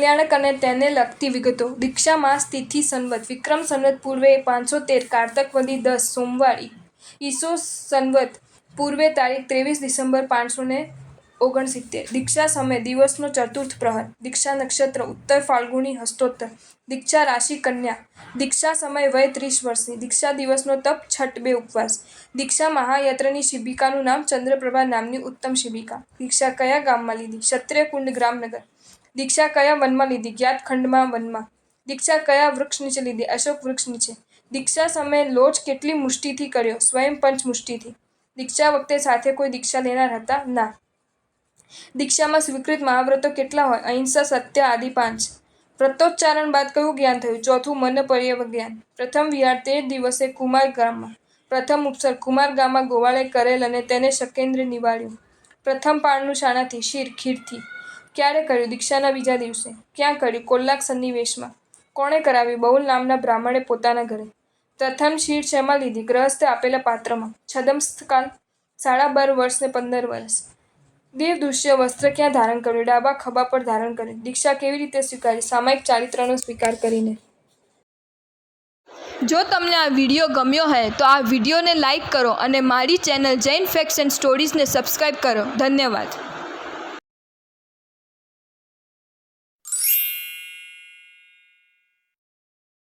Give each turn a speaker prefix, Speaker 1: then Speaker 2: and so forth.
Speaker 1: કલ્યાણક અને તેને લગતી વિગતો. દીક્ષા માસ તિથિ સંવત. વિક્રમ સંવત પૂર્વે પાંચસો તેર કારતકવદી દસ, સોમવાર ઈસો સંવત પૂર્વે તારીખ ત્રેવીસ ડિસેમ્બર પાંચસો ને ઓગણસિત્તેર. દીક્ષા સમય દિવસનો ચતુર્થ પ્રહર. દીક્ષા નક્ષત્ર ઉત્તર ફાલ્ગુની હસ્તોત્તર. દીક્ષા રાશિ કન્યા. દીક્ષા સમય વય ત્રીસ વર્ષની. દીક્ષા દિવસનો તપ, છઠ, બે ઉપવાસ. દીક્ષા મહાયત્રની શિબિકાનું નામ ચંદ્રપ્રભા નામની ઉત્તમ શિબિકા. દીક્ષા કયા ગામમાં લીધી? ક્ષત્રિયકુંડ ગ્રામનગર. દીક્ષા કયા વનમાં લીધી? જ્ઞાત ખંડમાં વનમાં. દીક્ષા કયા વૃક્ષ નીચે લીધી? અશોક વૃક્ષ નીચે. દીક્ષા સમયે લોચ કેટલી મુષ્ટિથી કર્યો? સ્વયં પંચ મુષ્ટિથી દીક્ષા વખતે સાથે કોઈ દીક્ષા લેનાર હતા? ના. દીક્ષામાં સ્વીકૃત મહાવ્રતો કેટલા હોય? અહિંસા, સત્ય, આદિ પાંચ. વ્રતોચ્ચારણ બાદ કયું જ્ઞાન થયું? ચોથું મન પર્યવ જ્ઞાન. પ્રથમ વિહાર તે દિવસે કુમાર ગામમાં. પ્રથમ ઉપસર કુમાર ગામમાં ગોવાળે કરેલ અને તેને શકેન્દ્ર નિવાળ્યું. પ્રથમ પાળનું શાણાથી શીર ખીરથી. ક્યારે કર્યું દીક્ષાના બીજા દિવસે? ક્યાં કર્યું? કોલ્લાક સન્નિવેશમાં. કોણે કરાવ્યું? બહુલ નામના બ્રાહ્મણે પોતાના ઘરે. પ્રથમ શીર શેમાં લીધી? ગ્રહસ્થે આપેલા પાત્રમાં. છદમસ્થકાલ, સાડા બાર વર્ષ ને પંદર વર્ષ. દેવદૃશ્ય વસ્ત્ર ક્યાં ધારણ કર્યું? ડાબા ખભા પર ધારણ કર્યું. દીક્ષા કેવી રીતે સ્વીકારી? સામાયિક ચારિત્રનો સ્વીકાર કરીને. જો તમને આ વીડિયો ગમ્યો હોય તો આ વિડીયોને લાઇક કરો અને મારી ચેનલ જૈન ફેક્ટ્સ એન્ડ સ્ટોરીઝને સબસ્ક્રાઈબ કરો. ધન્યવાદ.